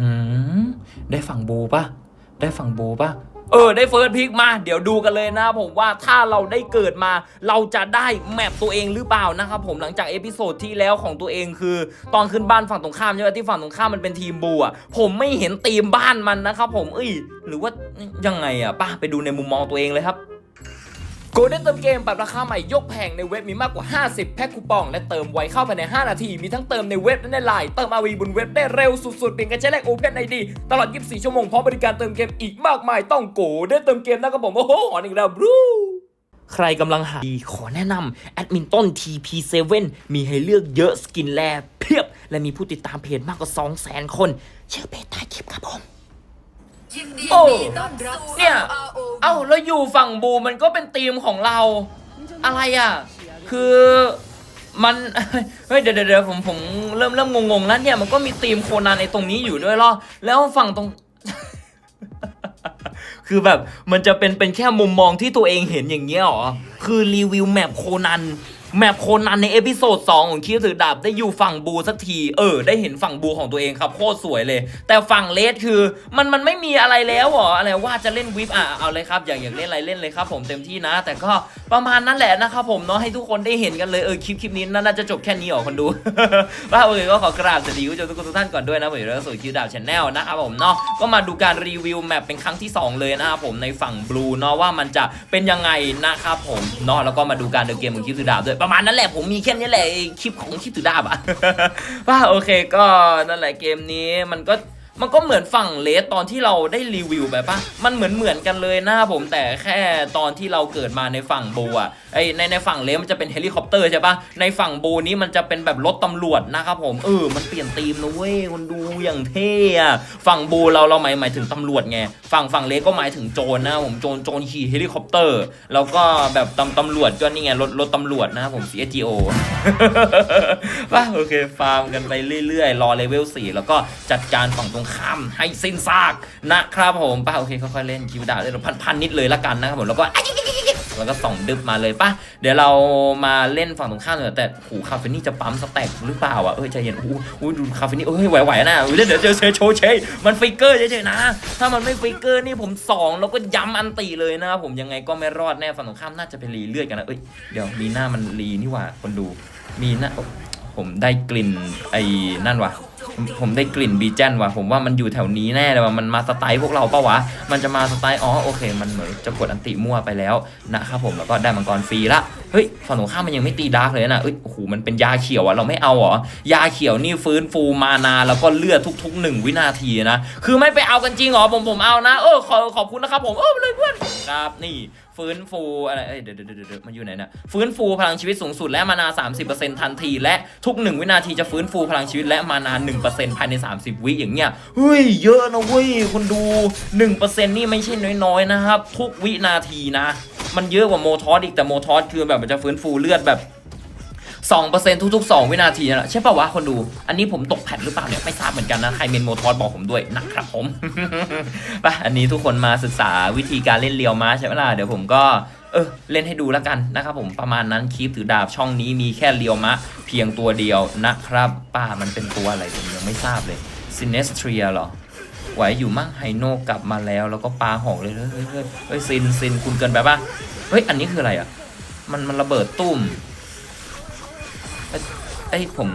หืมได้ฝั่งบูปะได้ฝั่งบูปะเออ ได้เฟิร์สพิกมา เดี๋ยวดูกันเลยนะผมว่าถ้าเราได้เกิดมาเราจะได้แมปตัวเองหรือเปล่านะครับผมหลังจากเอพิโซดที่แล้วของตัวเองคือ ตอนขึ้นบ้านฝั่งตรงข้ามใช่ไหมที่ฝั่งตรงข้ามมันเป็นทีมบูอะผมไม่เห็นทีมบ้านมันนะครับผมเอ้ยหรือว่ายังไงอะป้าไปดูในมุมมองตัวเองเลยครับ โกลเด้นเติมเกมปรับราคาใหม่ยกแผงในเว็บมีมากกว่า 50 แพ็คคูปอง และเติมไวเข้าภายใน 5 นาที มีทั้งเติมในเว็บและในไลน์เติมอาวีบนเว็บได้เร็วสุดๆเพียงแค่ใช้เลขโอเพนไอดีตลอด 24 ชั่วโมงพร้อมบริการเติมเกมอีกมากมายต้องโกลเด้นเติมเกมนะครับผมโอ้โหหอนอีกแล้วบรูใครกำลังหาดีขอแนะนำแอดมินต้น TP7 มีให้เลือกเยอะสกินแลเพียบ และมีผู้ติดตามเพจมากกว่า 200,000 คน ชื่อเพจใต้คลิปครับผม ยินดีโอ้ต้อนรับสู่เนี่ย ROV เอ้าแล้วอยู่ฝั่งบูมันก็เป็นธีมของเรา อะไรอะ คือมัน เฮ้ยเดี๋ยวเดี๋ยวเดี๋ยวผมผมเริ่มเริ่มงงๆแล้วเนี่ยมันก็มีธีมโคนันในตรงนี้อยู่ด้วยเหรอแล้วฝั่งตรง คือแบบมันจะเป็นเป็นแค่มุมมองที่ตัวเองเห็นอย่างเงี้ยเหรอ คือรีวิวแมปโคนัน แมปโคนันในเอพิโซด2ของคิวถือดาบได้อยู่ฝั่งบูสักที เออ ได้เห็นฝั่งบูของตัวเองครับโคตรสวยเลย แต่ฝั่งเลสคือมันมันไม่มีอะไรแล้วเหรออะไรว่าจะเล่นวิปอะเอาเลยครับอยากอยากเล่นอะไรเล่นเลยครับผมเต็มที่นะ แต่ก็ประมาณนั้นแหละนะครับผมเนาะให้ทุกคนได้เห็นกันเลยเออคลิปคลิปนี้น่าจะจบแค่นี้หรอคนดูว่าโอเคก็ขอกราบสวัสดีคุณผู้ชมทุกคนทุกท่านก่อนด้วยนะผมอยู่ในสู่คิวดาบชาแนลนะครับผมเนาะก็มาดูการรีวิวแมปเป็นครั้งที่ 2 เลยนะครับผมในฝั่งบลูเนาะว่ามันจะเป็นยังไงนะครับผมเนาะแล้วก็มาดูการเดินเกมของคิวถือดาบด้วยประมาณนั้นแหละผมมีแค่นี้แหละคลิปของคลิปถือดาบอะว่าโอเคก็นั่นแหละเกมนี้มันก็ มันก็เหมือนฝั่งเลสตอนที่เราได้รีวิวไปปะมันเหมือนเหมือนกันเลยนะครับผมแต่แค่ตอนที่เราเกิดมาในฝั่งโบอะไอในในฝั่งเลสมันจะเป็นเฮลิคอปเตอร์ใช่ปะในฝั่งโบนี้มันจะเป็นแบบรถตำรวจนะครับผมเออมันเปลี่ยนธีมนะเว้ยคนดูอย่างเท่อะฝั่งโบเราเราหมายหมายถึงตำรวจไงฝั่งฝั่งเลสก็หมายถึงโจรนะผมโจรโจรขี่เฮลิคอปเตอร์ แล้วก็แบบตำตำรวจก็นี่ไงรถรถตำรวจนะครับผม CSGO ว่าโอเคฟาร์มกันไปเรื่อยๆ รอเลเวล4แล้วก็จัดการฝั่งตรงข้ามให้สิ้นซากนะครับผมป้าโอเคค่อยๆเล่นคิวดาวเล่นพันพันๆนิดเลยละกันนะครับผมแล้วก็แล้วก็ส่องดึบมาเลยป่ะ เดี๋ยวเรามาเล่นฝั่งตรงข้ามเลยแต่หูคาเฟนี่จะปั๊มสแต็กหรือเปล่าอะ เอ้ยใจเย็นอู้อู้ดูคาเฟนี่เอ้ยไหวๆนะอุ๊ยเดี๋ยวเจอเชโชเชมันฟิกเกอร์เฉยๆนะ ถ้ามันไม่ฟิกเกอร์นี่ผมสองแล้วก็ย้ำอันตีเลยนะครับผมยังไงก็ไม่รอดแน่ฝั่งตรงข้ามน่าจะเป็นรีเลือดกันนะเอ้ยเดี๋ยวมีหน้ามันรีนี่หว่าคนดูมีหน้าผมได้กลิ่นไอ้นั่นว่ะ ผมผมได้กลิ่นบีแจนว่ะผมว่ามันอยู่แถวนี้แน่เลยว่ะมันมาสไตล์พวกเราเปะวะ มันจะมาสไตล์อ๋อโอเค มันเหมือนจะกดอันติมั่วไปแล้วนะครับผมแล้วก็ได้มังกรฟรีละเฮ้ยฝั่งตรงข้ามมันยังไม่ตีดาร์กเลยนะเอ้ยโอ้โหมันเป็นยาเขียวอะเราไม่เอาเหรอยาเขียวนี่ฟื้นฟูมานาแล้วก็เลือดทุกๆหนึ่งวินาทีนะคือไม่ไปเอากันจริงเหรอผมผมเอานะ เออขอขอบคุณนะครับผมเออเลยเพื่อนครับนี่ ฟื้นฟูอะไรเอ้ยเดี๋ยวเดี๋ยวเดี๋ยวมันอยู่ไหนเนี่ยฟื้นฟูพลังชีวิตสูงสุดและมานา 30%ทันที และทุก 1 วินาทีจะฟื้นฟูพลังชีวิตและมานา 1%ภายใน 30 วิอย่างเงี้ยเฮ้ยเยอะนะเว้ยคุณดู 1%นี่ไม่ใช่น้อยๆนะครับ ทุกวินาทีนะ มันเยอะกว่าโมทอสอีกแต่โมทอสคือแบบมันจะฟื้นฟูเลือดแบบ 2%ทุกๆ 2 วินาทีนะใช่ป่าวะคนดู อันนี้ผมตกแพทหรือเปล่าเนี่ยไม่ทราบเหมือนกันนะ ใครเมนโมทอสบอกผมด้วยนะครับผม ไปะอันนี้ทุกคนมาศึกษาวิธีการเล่นเรียวมาใช่ไหมล่ะเดี๋ยวผมก็เออเล่นให้ดูแล้วกันนะครับผมประมาณนั้นคลิปถือดาบช่องนี้มีแค่เรียวมะ เพียงตัวเดียวนะครับป้ามันเป็นตัวอะไรผมยังไม่ทราบเลยซินเนสเทรียหรอไหวอยู่มั่งไฮโนกลับมาแล้วแล้วก็ปลาหอกเลยเฮ้ยเฮ้ยเฮ้ยเฮ้ยซินซินคุณเกินไปปะเฮ้ยอันนี้คืออะไรอะมันมันระเบิดตุ้ม เอ้ผม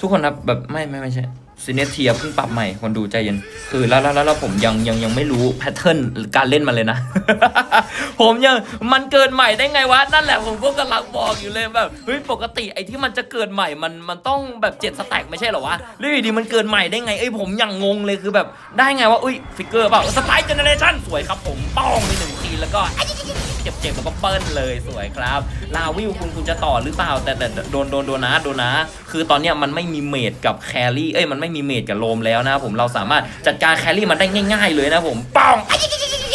ทุกคนครับแบบไม่ไม่ไม่ใช่ซีเนเทียเพิ่งปรับใหม่คนดูใจเย็น คือแล้วแล้วแล้วผมยังยังยังไม่รู้แพทเทิร์นการเล่นมันเลยนะ ผมยังมันเกิดใหม่ได้ไงวะ นั่นแหละผมก็กำลังบอกอยู่เลยแบบเฮ้ยปกติไอ้ที่มันจะเกิดใหม่มันมันต้องแบบเจ็ดสแต็กไม่ใช่เหรอวะแล้วอยู่ดีมันเกิดใหม่ได้ไงเอ้ยผมยังงงเลยคือแบบได้ไงวะอุ้ยฟิกเกอร์เปล่าสไปเจเนเรชั่นสวยครับผมป้องไปหนึ่งทีแล้วก็ เจ็บๆแล้วก็เปิ้ลเลยสวยครับ ลาวิวคุณคุณจะต่อหรือเปล่า แต่แต่โดนโดนโดนนะโดนนะ คือตอนเนี้ยมันไม่มีเมดกับแครี่เอ้ยมันไม่มีเมดกับโลมแล้วนะผมเราสามารถจัดการแครี่มันได้ง่าย ๆ เลยนะผมป้อง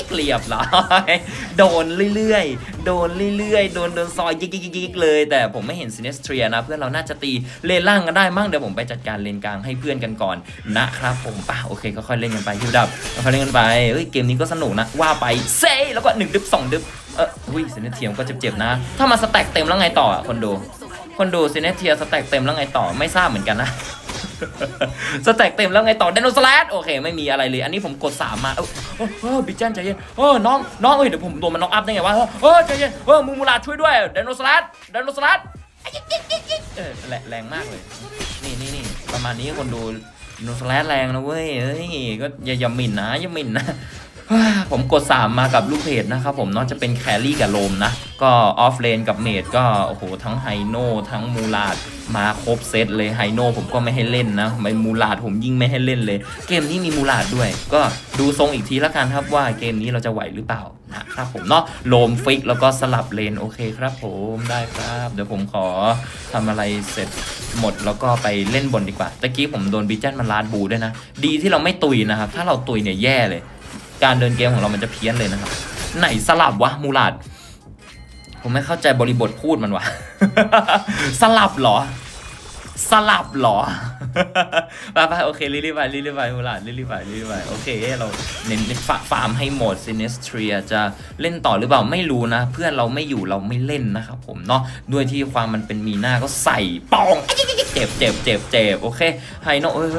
เกลียบร้อยโดนเรื่อยๆ โดนเรื่อยๆ โดนโดนซอยยิกๆๆๆเลย แต่ผมไม่เห็นซินเนสเทรียนะ เพื่อนเราน่าจะตีเลนล่างกันได้มั่งเดี๋ยวผมไปจัดการเลนกลางให้เพื่อนกันก่อนนะครับผมป่ะโอเคค่อยๆเล่นกันไปคิวดับค่อยๆเล่นกันไปเฮ้ยเกมนี้ก็สนุกนะว่าไปเซ่แล้วก็หนึ่งดึบสองดึบ เอออุ้ยซินเนเทียมก็เจ็บๆนะ ถ้ามาสแต็กเต็มแล้วไงต่ออะคนดูคนดูเซนเนเทียสแต็กเต็มแล้วไงต่อไม่ทราบเหมือนกันนะสแต็กเต็มแล้วไงต่อไดโนสแลดโอเคไม่มีอะไรเลย อันนี้ผมกด 3 มาเออเออบิ๊กแจนใจเย็นเออน้องน้องเอ้ยเดี๋ยวผมโดนมันน็อกอัพได้ไงวะเออเออใจเย็นเออมูมูลาช่วยด้วยไดโนสแลดไดโนสแลดเออแหละแรงมากเลย นี่นี่นี่ประมาณนี้คนดูไดโนสแลดแรงนะเว้ยเอ้ยก็อย่าอย่าหมิ่นนะอย่าหมิ่นนะ ผมกด 3 มากับลูกเพจนะครับผมเนอกจะเป็นแครี่กับโลมนะ ก็ออฟเลนกับเมดก็ โอ้โห ทั้งไฮโน่ทั้งมูลาดมาครบเซตเลยไฮโน่ผมก็ไม่ให้เล่นนะไม่มูลาดผมยิ่งไม่ให้เล่นเลย เกมนี้มีมูลาดด้วย ก็ดูทรงอีกทีละกันครับว่าเกมนี้เราจะไหวหรือเปล่านะครับผมเนาะโลมฟิกแล้วก็สลับเลนโอเคครับผมได้ครับ เดี๋ยวผมขอทำอะไรเสร็จหมดแล้วก็ไปเล่นบนดีกว่าตะกี้ผมโดนบิจเจนมันลาดบูด้วยนะ ดีที่เราไม่ตุยนะครับถ้าเราตุยเนี่ยแย่เลย การเดินเกมของเรามันจะเพี้ยนเลยนะครับ ไหนสลับวะมูลาด ผมไม่เข้าใจบริบทพูดมันวะ สลับเหรอ สลับเหรอ ไปไปโอเครีบๆไปรีบๆไปมูลาดรีบๆไปรีบๆไปโอเค เราเน้นฟาฟาร์มให้หมดซินเนสเทรียจะเล่นต่อหรือเปล่าไม่รู้นะ เพื่อนเราไม่อยู่เราไม่เล่นนะครับผมเนาะด้วยที่ความมันเป็นมีหน้าก็ใส่ปองเจ็บเจ็บเจ็บเจ็บโอเคไฮโน่เอ้ย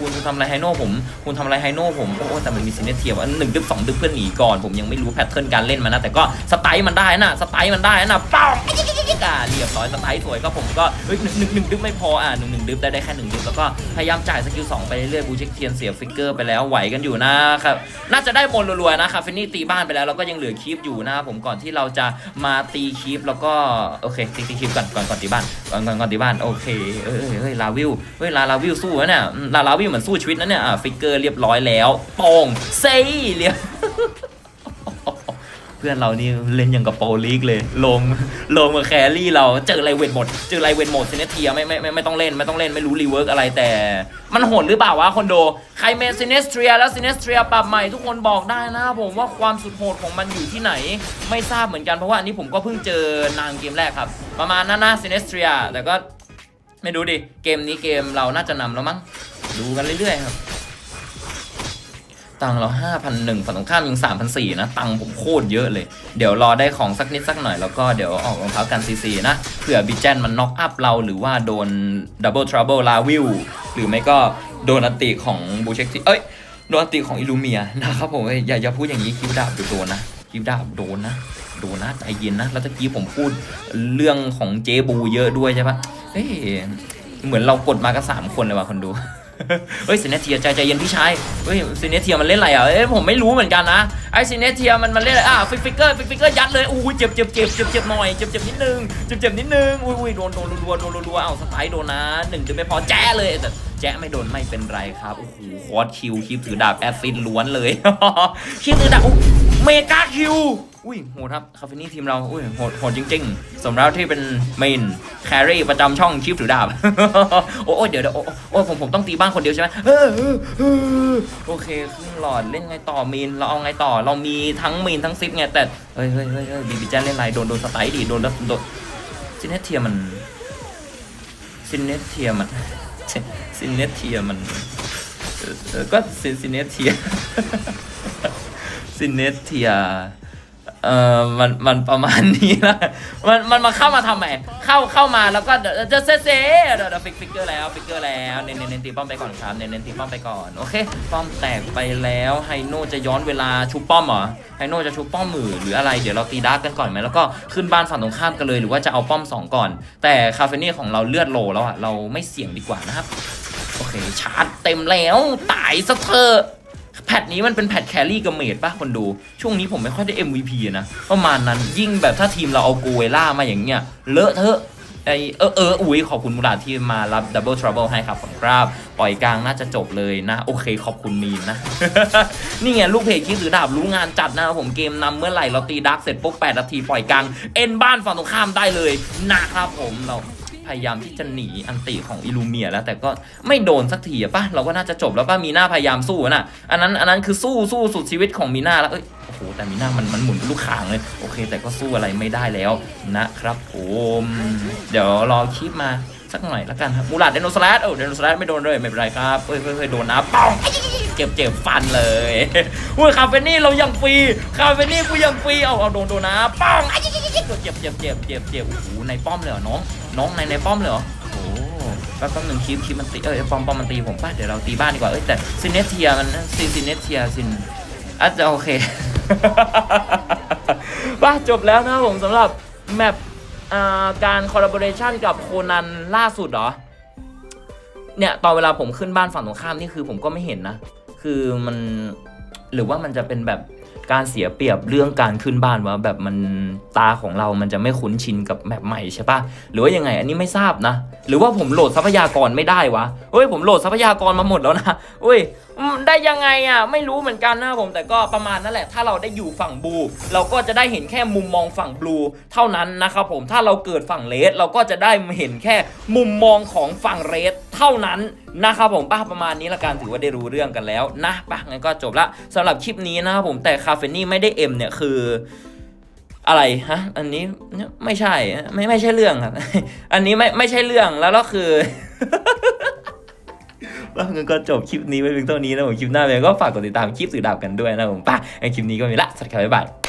คุณทำอะไรไฮโน่ผม คุณทำอะไรไฮโน่ผมโอ้แต่มันมีซินเนเทียว่าหนึ่งดึบสองดึบเพื่อนหนีก่อน ผมยังไม่รู้แพทเทิร์นการเล่นมันนะ แต่ก็สไตล์มันได้นะ สไตล์มันได้นะป้อง อ่าเรียบร้อยสไตล์สวยก็ผมก็เฮ้ยหนึ่งหนึ่งหนึ่งดึบไม่พออ่าหนึ่งหนึ่งดึบได้ได้แค่หนึ่งดึบแล้วก็พยายามจ่ายสกิลสองไปเรื่อยๆบูเช็คเทียนเสียฟิกเกอร์ไปแล้วไหวกันอยู่นะครับน่าจะได้บนรัวๆนะครับฟินนี่ตีบ้านไปแล้วเราก็ยังเหลือคีปอยู่นะครับผมก่อนที่เราจะมาตีคีปแล้วก็โอเคตีตีคีปก่อนก่อนก่อนตีบ้านก่อนก่อนก่อนตีบ้านโอเคเอ้ยเอ้ยลาวิวเฮ้ยลาลาวิวสู้นะเนี่ยลาลาวิวเหมือนสู้ชีวิตนะเนี่ยอ่าฟิกเกอร์เรียบร้อยแล้วโป่งเซ่เรียบ เพื่อนเรานี่เล่นอย่างกับโปรลีกเลย ลงลงมาแครี่เราเจอไรเวนหมด เจอไรเวนหมดเซเนเทียไม่ไม่ไม่ไม่ต้องเล่นไม่ต้องเล่นไม่รู้รีเวิร์กอะไรแต่ มันโหดหรือเปล่าวะคนโด ใครเมนเซนเนสเทียแล้วเซนเนสเทียปรับใหม่ทุกคนบอกได้นะผมว่าความสุดโหดของมันอยู่ที่ไหน ไม่ทราบเหมือนกันเพราะว่าอันนี้ผมก็เพิ่งเจอนางเกมแรกครับ ประมาณนั้นนะซินเนสเทียแต่ก็ไม่ดูดิเกมนี้เกมเราน่าจะนำแล้วมั้งดูกันเรื่อยๆครับ ตังเราห้าพันหนึ่งฝั่งตรงข้ามยังสามพันสี่นะ ตังผมโคตรเยอะเลย เดี๋ยวรอได้ของสักนิดสักหน่อยแล้วก็เดี๋ยวออกรองเท้ากันซีซีนะ เผื่อบิจเจนมันน็อกอัพเราหรือว่าโดนดับเบิลทรั b เบิลลาวิลหรือไม่ก็โดนอติของบูเช็คที่เอ้ย โดนอติของอิลูเมียนะครับผมอยอย่าอย่าพูดอย่างนี้คิวดาบโดนนะคิวดาบโดนนะโดนนะใจเย็นนะแล้วตะกี้ผมพูดเรื่องของเจบูเยอะด้วยใช่ปะเฮ้ยเหมือนเรากดมากันสามคนเลยว่ะคนดู เฮ้ยซินเนเทียใจใจเย็นพี่ชาย เฮ้ยซินเนเทียมันเล่นอะไรอะ เอ้ยผมไม่รู้เหมือนกันนะ ไอซินเนเทียมันมันเล่นอะไรอะฟิกฟิกเกอร์ฟิกฟิกเกอร์ยัดเลยอู้ยเจ็บเจ็บเจ็บเจ็บเจ็บหน่อยเจ็บเจ็บนิดนึงเจ็บเจ็บนิดนึงอุ้ยอุ้ยโดนโดนรัวโดนรัวเอาสไตล์โดนนะหนึ่งดึงไม่พอแจ้เลยแต่ แจ้ไม่โดนไม่เป็นไรครับ โอ้โหคอร์สคิวคลิปถือดาบแอซิดล้วนเลย คลิปถือดาบอุ๊ยเมกาคิว อุ้ย โหดครับ คาเฟนี่ทีมเรา อุ้ย โหด โหดจริง ๆ สมแล้วที่เป็นเมนแครี่ประจำช่องชิปถือดาบ โอ้โอ้เดี๋ยวเดี๋ยวโอ้ผมผมต้องตีบ้านคนเดียวใช่ไหมโอเคครึ่งหลอดเล่นไงต่อมีน เราเอาไงต่อ เรามีทั้งมีนทั้งซิปไง แต่ เฮ้ยเฮ้ยเฮ้ยบีบีแจนเล่นไรโดนโดนสไตล์ดิ โดนแล้วโดนซินเนเทียมันซินเนเทียมัน ซินเนเทียมันก็ซินซินเนเทียซินเนเทีย เออมันมันประมาณนี้ละมันมันมาเข้ามาทำไมเข้าเข้ามาแล้วก็เดี๋ยวจะเซเซเดี๋ยวเดี๋ยวฟิกฟิกเกอร์แล้วฟิกเกอร์แล้วเน้นเน้นเน้นตีป้อมไปก่อนครับเน้นเน้นตีป้อมไปก่อนโอเคป้อมแตกไปแล้วไฮโน่จะย้อนเวลาชุบป้อมเหรอไฮโน่จะชุบป้อมมือหรืออะไรเดี๋ยวเราตีดาร์กกันก่อนไหมแล้วก็ขึ้นบ้านฝั่งตรงข้ามกันเลยหรือว่าจะเอาป้อมสองก่อน แต่คาเฟนี่ของเราเลือดโลแล้วอะเราไม่เสี่ยงดีกว่านะครับโอเคชาร์จเต็มแล้วตายซะเถอะ แพทนี้มันเป็นแพทแครี่กับเมดป่ะคนดู ช่วงนี้ผมไม่ค่อยได้ MVP นะ ประมาณนั้นยิ่งแบบถ้าทีมเราเอาโกเวล่ามาอย่างเงี้ยเลอะเทอะไอเออเอออุ้ยขอบคุณมุราที่มารับดับเบิลทรัเบิลให้ครับผมครับ ปล่อยกลางน่าจะจบเลยนะ โอเคขอบคุณมีนนะ นี่ไงลูกเพจคิดถือดาบรู้งานจัดนะครับผมเกมนำเมื่อไหร่เราตีดักเสร็จปุ๊บ8นาทีปล่อยกลาง เอ็นบ้านฝั่งตรงข้ามได้เลยนะครับผมเรา พยายามที่จะหนีอันติของอิลูเมียแล้วแต่ก็ไม่โดนสักทีอะป่ะเราก็น่าจะจบแล้วป่ะมีหน้าพยายามสู้น่ะอันนั้นอันนั้นคือสู้สู้สุดชีวิตของมีหน้าแล้วเอ้ยโอ้โหแต่มีหน้ามันมันหมุนเป็นลูกข่างเลยโอเค แต่ก็สู้อะไรไม่ได้แล้วนะครับผมเดี๋ยวรอคลิปมาสักหน่อยละกันครับมูลาดเดนโนสแลดเออเดนโนสแลดไม่โดนเลยไม่เป็นไรครับเฮ้ยเฮ้ยเฮ้ยโดนนะป้องเจ็บเจ็บฟันเลยอุ้ยคาเฟนี่เรายังฟรีคาเฟนี่กูยังฟรีเอาเอาโดนโดนนะป้องเจ็บเจ็บเจ็บเจ็บเจ็บโอ้โหในป้อมเลยเหรอน้อง น้องในในป้อมเลยเหรอโอ้แป๊บแป๊บหนึ่งคลิปคลิปมันตีเอ้ยปอมป้อมมันตีผมป่ะเดี๋ยวเราตีบ้านดีกว่าเอ้ยแต่ซินเนเทียมันซินซินเนเทียซินอาจจะโอเคป่ะจบแล้วนะผมสำหรับแมปอ่าการคอลลาบอร์เรชันกับโคนันล่าสุดเหรอ เนี่ยตอนเวลาผมขึ้นบ้านฝั่งตรงข้ามนี่คือผมก็ไม่เห็นนะ คือมันหรือว่ามันจะเป็นแบบ การเสียเปรียบเรื่องการขึ้นบ้านวะแบบมันตาของเรามันจะไม่คุ้นชินกับแมปใหม่ใช่ปะหรือว่ายังไงอันนี้ไม่ทราบนะ หรือว่าผมโหลดทรัพยากรไม่ได้วะเฮ้ยผมโหลดทรัพยากรมาหมดแล้วนะเฮ้ย อืมได้ยังไงอะไม่รู้เหมือนกันนะผมแต่ก็ประมาณนั่นแหละ ถ้าเราได้อยู่ฝั่งบลูเราก็จะได้เห็นแค่มุมมองฝั่งบลูเท่านั้นนะครับผมถ้าเราเกิดฝั่งเรดเราก็จะได้เห็นแค่มุมมองของฝั่งเรดเท่านั้นนะครับผมป้าประมาณนี้ละกันถือว่าได้รู้เรื่องกันแล้วนะป้างั้นก็จบละสำหรับคลิปนี้นะครับผมแต่คาเฟนี่ไม่ได้เอ็มเนี่ยคืออะไรฮะ อันนี้ไม่ใช่ไม่ไม่ใช่เรื่องครับ อันนี้ไม่ไม่ใช่เรื่องแล้วก็คือ ว่างั้นก็จบคลิปนี้ไว้เพียงเท่านี้นะผมคลิปหน้าเพียงก็ฝากกดติดตามคลิปสื่อดาวกันด้วยนะผมป่ะไอคลิปนี้ก็มีละสวัสดีครับบ๊ายบาย